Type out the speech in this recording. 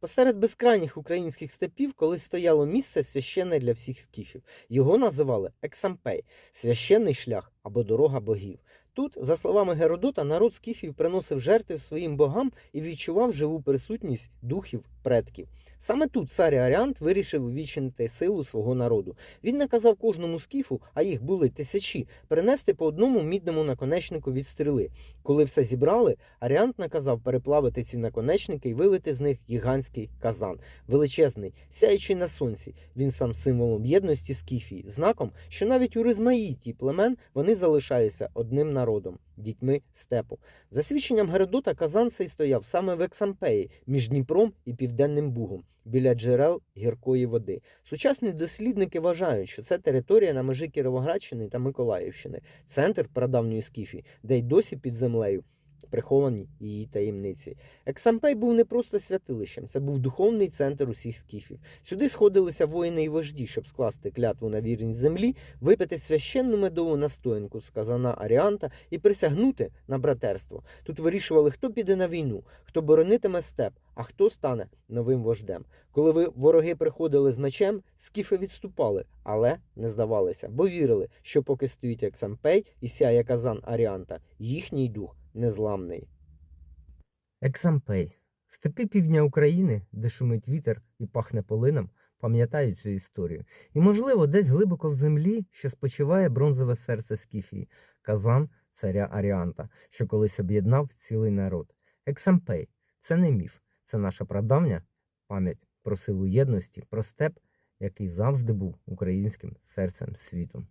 Посеред безкрайніх українських степів колись стояло місце священне для всіх скіфів. Його називали Ексампей священний шлях або дорога богів. Тут, за словами Геродота, народ скіфів приносив жертви своїм богам і відчував живу присутність духів предків. Саме тут цар Аріант вирішив увічнити силу свого народу. Він наказав кожному скіфу, а їх були тисячі, принести по одному мідному наконечнику від стріли. Коли все зібрали, Аріант наказав переплавити ці наконечники і вилити з них гігантський казан, величезний, сяючий на сонці. Він сам символом єдності скіфії, знаком, що навіть у розмаїтті племен вони залишаються одним народом, дітьми степу. За свідченням Геродота, казан цей стояв саме в Ексампеї, між Дніпром і Південним Бугом, біля джерел гіркої води. Сучасні дослідники вважають, що це територія на межі Кіровоградщини та Миколаївщини, центр прадавньої скіфії, де й досі під землею. Приховані її таємниці. Ексампей був не просто святилищем, це був духовний центр усіх скіфів. Сюди сходилися воїни і вожді, щоб скласти клятву на вірність землі, випити священну медову настоянку з казана Аріанта і присягнути на братерство. Тут вирішували, хто піде на війну, хто боронитиме степ, а хто стане новим вождем. Коли ви вороги приходили з мечем, скіфи відступали, але не здавалися, бо вірили, що поки стоїть Ексампей і сяє казан Аріанта, їхній дух незламний. Ексампей. Степи півдня України, де шумить вітер і пахне полином, пам'ятають цю історію. І, можливо, десь глибоко в землі ще спочиває бронзове серце Скіфії, казан царя Аріанта, що колись об'єднав цілий народ. Ексампей це не міф, це наша прадавня пам'ять про силу єдності, про степ, який завжди був українським серцем світу.